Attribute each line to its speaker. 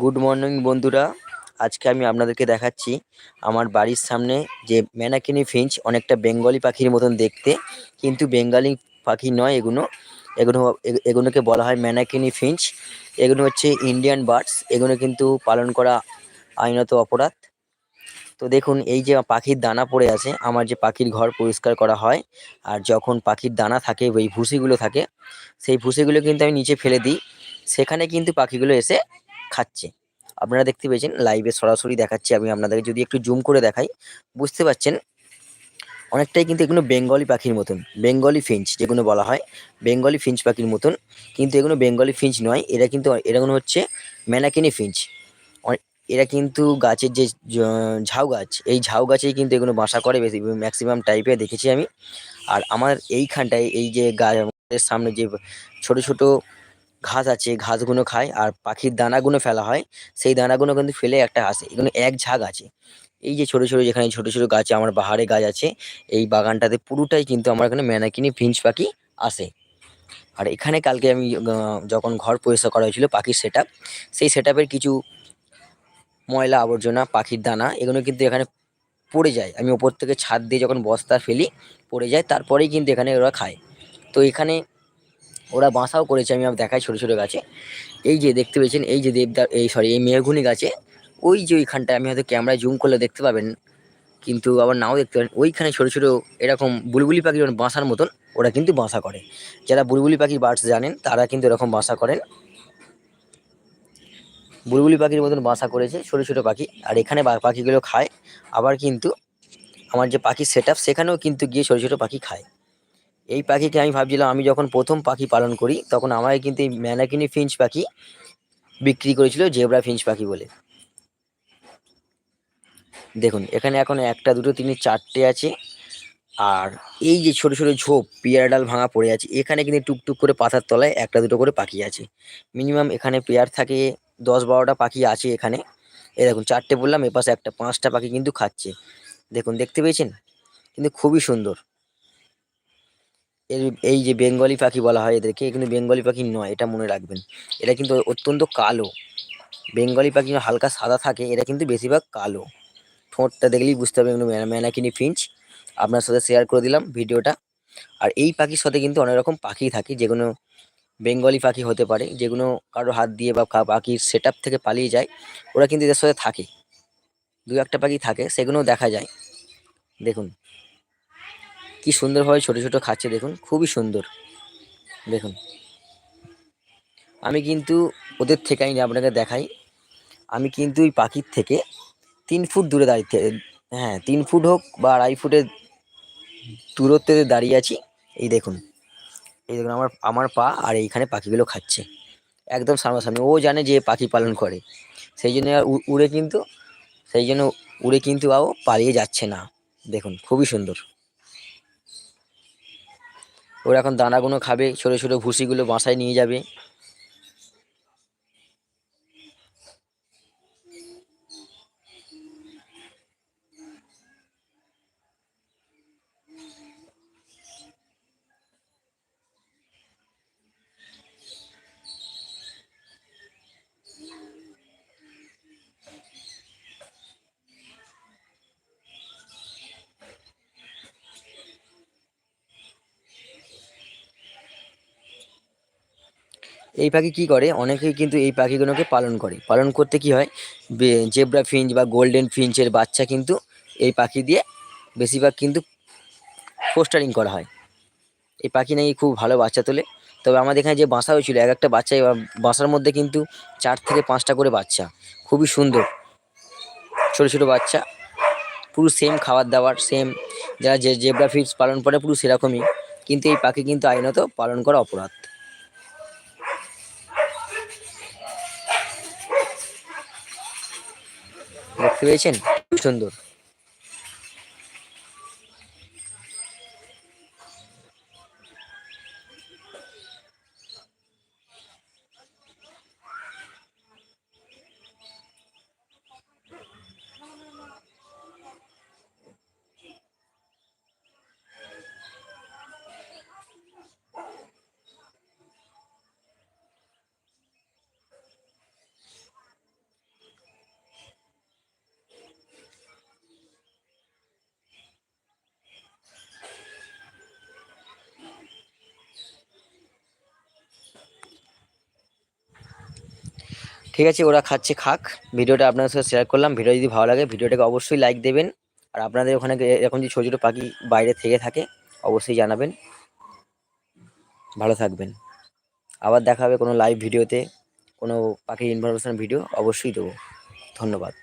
Speaker 1: Good morning বন্ধুরা। আজকে আমি আপনাদেরকে দেখাচ্ছি আমার বাড়ির সামনে যে ম্যানাকিনি ফিঞ্চ অনেকটা বেঙ্গলি পাখির মতন দেখতে, কিন্তু বেঙ্গলি পাখি নয় এগুলো এগুলো এগুলোকে বলা হয় ম্যানাকিনি ফিঞ্চ এগুলো হচ্ছে ইন্ডিয়ান বার্ডস এগুলো কিন্তু পালন করা আইনত অপরাধ। তো দেখুন, এই যে পাখির দানা পড়ে আছে, আমার যে পাখির ঘর পরিষ্কার করা হয়, আর যখন পাখির দানা থাকে, ওই ভুসিগুলো থাকে, সেই ভুসিগুলো কিন্তু আমি নিচে ফেলে দিই। সেখানে কিন্তু পাখিগুলো এসে খাচ্ছে। আপনারা দেখতে পেয়েছেন লাইভে সরাসরি দেখাচ্ছি আমি আপনাদেরকে। যদি একটু জুম করে দেখাই, বুঝতে পারছেন, অনেকটাই কিন্তু এগুলো বেঙ্গলি পাখির মতন। বেঙ্গলি ফিঞ্চ যেগুলো বলা হয় বেঙ্গলি ফিঞ্চ পাখির মতন। কিন্তু এগুলো বেঙ্গলি ফিঞ্চ নয়, এরা কিন্তু এরকম হচ্ছে ম্যানাকিনি ফিঞ্চ এরা কিন্তু গাছের যে ঝাউ গাছ, এই ঝাউ গাছেই কিন্তু এগুলো বাসা করে বেশি ম্যাক্সিমাম টাইপে দেখেছি আমি। আর আমার এইখানটায় এই যে গাছ আমাদের সামনে যে ছোট ছোট ঘাস আছে, ঘাসগুলো খায় আর পাখির দানাগুলো ফেলা হয়, সেই দানাগুলো কিন্তু ফেলে একটা আসে এগুলো এক ঝাঁক আছে। এই যে ছোট ছোট যেখানে ছোট ছোট গাছ আমার বাহারে গাছ আছে, এই বাগানটাতে পুরোটাই কিন্তু আমার এখানে ম্যানাকিনি ফিঞ্চ পাখি আসে। আর এখানে কালকে আমি যখন ঘর পরিষ্কার করা হয়েছিল পাখির সেট সেই সেট কিছু ময়লা আবর্জনা, পাখির দানা, এগুলো কিন্তু এখানে পড়ে যায়। আমি ওপর থেকে ছাদ দিয়ে যখন বস্তা ফেলি, পড়ে যায়, তারপরেই কিন্তু এখানে ওরা খায়। তো এখানে ওরা বাসাও করেছে, আমি দেখাই ছোটো ছোটো গাছে। এই যে দেখতে পেয়েছেন, এই যে দেবদার এই সরি এই মেহগুনি গাছে, ওই যে ওইখানটায় আমি হয়তো ক্যামেরায় জুম করলে দেখতে পাবেন, কিন্তু আবার নাও দেখতে পারেন, ওইখানে ছোটো ছোটো এরকম বুলবুলি পাখির বাসার মতন, ওরা কিন্তু বাসা করে। যারা বুলবুলি পাখির বার্ডস জানেন, তারা কিন্তু এরকম বাসা করেন। বুলবুলি পাখির মতন বাসা করেছে ছোটো ছোটো পাখি, আর এখানে পাখিগুলো খায়। আবার কিন্তু আমার যে পাখির সেট সেখানেও কিন্তু গিয়ে ছোটো ছোটো পাখি খায়। এই পাখিকে আমি ভাবছিলাম, আমি যখন প্রথম পাখি পালন করি, তখন আমায় কিন্তু এই ম্যানাকিনি ফিঞ্চ পাখি বিক্রি করেছিল, জেব্রা ফিঞ্চ পাখি বলে। দেখুন, এখানে এখন একটা, দুটো তিনি চারটে আছে, আর এই যে ছোট ছোট ঝোপ, পেয়ারা ডাল ভাঙা পড়ে আছে, এখানে কিন্তু টুকটুক করে পাতার তলায় একটা, দুটো করে পাখি আছে। মিনিমাম এখানে পেয়ার থাকে দশ বারোটা পাখি আছে এখানে। এ দেখুন, চারটে বললাম, এপাশে একটা, পাঁচটা পাখি কিন্তু খাচ্ছে। দেখুন, দেখতে পেয়েছেন? কিন্তু খুবই সুন্দর। এর এই যে বেঙ্গলি পাখি বলা হয়, এদেরকে কিন্তু বেঙ্গলি পাখি নয়, এটা মনে রাখবেন। এটা কিন্তু অত্যন্ত কালো। বেঙ্গলি পাখি হালকা সাদা থাকে, এরা কিন্তু বেশিরভাগ কালো। ঠোঁটটা দেখলেই বুঝতে হবে এগুলো ম্যানা- ম্যানাকিনি ফিঞ্চ। আপনার সাথে শেয়ার করে দিলাম ভিডিওটা। আর এই পাখির সাথে কিন্তু অনেক রকম পাখি থাকে যেগুলো বেঙ্গলি পাখি হতে পারে যেগুলো কারও হাত দিয়ে বা পাখির সেট থেকে পালিয়ে যায়, ওরা কিন্তু এদের সাথে থাকে। দু একটা পাখি থাকে, সেগুলোও দেখা যায়। দেখুন কি সুন্দরভাবে ছোট ছোট খাচ্ছে, দেখুন, খুবই সুন্দর। দেখুন। আমি কিন্তু ওদের থেকে আমি আপনাকে দেখাই। আমি কিন্তু ওই পাখির থেকে তিন ফুট দূরে দাঁড়িয়ে হ্যাঁ তিন ফুট হোক বা আড়াই ফুটের দূরত্বে দাঁড়িয়ে আছি, এই দেখুন। এই দেখুন, আমার আমার পা আর এইখানে পাখিগুলো খাচ্ছে। একদম সামনাসামনি। ও জানে যে পাখি পালন করে। সেই জন্য উড়ে কিন্তু, সেই জন্য উড়ে কিন্তু আও পালিয়ে যাচ্ছে না। দেখুন, খুবই সুন্দর। ওরা এখন দানাগুলো খাবে ছোটো ছোটো ভুসিগুলো বাসায় নিয়ে যাবে। এই পাখি কি করে? অনেকেই কিন্তু এই পাখিগুলোকে পালন করে। পালন করতে কি হয়? জেব্রা ফিঞ্চ বা গোল্ডেন ফিঞ্চের বাচ্চা কিন্তু এই পাখি দিয়ে বেশিরভাগ কিন্তু পোস্টারিং করা হয়। এই পাখি নাকি খুব ভালো বাচ্চা তোলে। তবে আমাদের এখানে যে বাসা হয়েছিল, এক একটা বাচ্চা বাসার মধ্যে কিন্তু চার থেকে পাঁচটা করে বাচ্চা। খুবই সুন্দর। ছোটো ছোটো বাচ্চা। পুরো সেম খাবার দাবার সেম যারা যে জেব্রা ফিশ পালন করে, পুরো সেরকমই। কিন্তু এই পাখি কিন্তু আইনত পালন করা অপরাধ। খুব সুন্দর। ঠিক আছে, ওরা খাচ্ছে, খাক। ভিডিওটা আপনাদের সাথে শেয়ার করলাম। ভিডিও যদি ভালো লাগে, ভিডিওটাকে অবশ্যই লাইক দেবেন। আর আপনাদের ওখানে এরকম যদি ছোটো ছোটো পাখি বাইরে থেকে থাকে, অবশ্যই জানাবেন। ভালো থাকবেন। আবার দেখা হবে কোনো লাইভ ভিডিওতে, কোনো পাখির ইনফরমেশান ভিডিও অবশ্যই দেবো। ধন্যবাদ।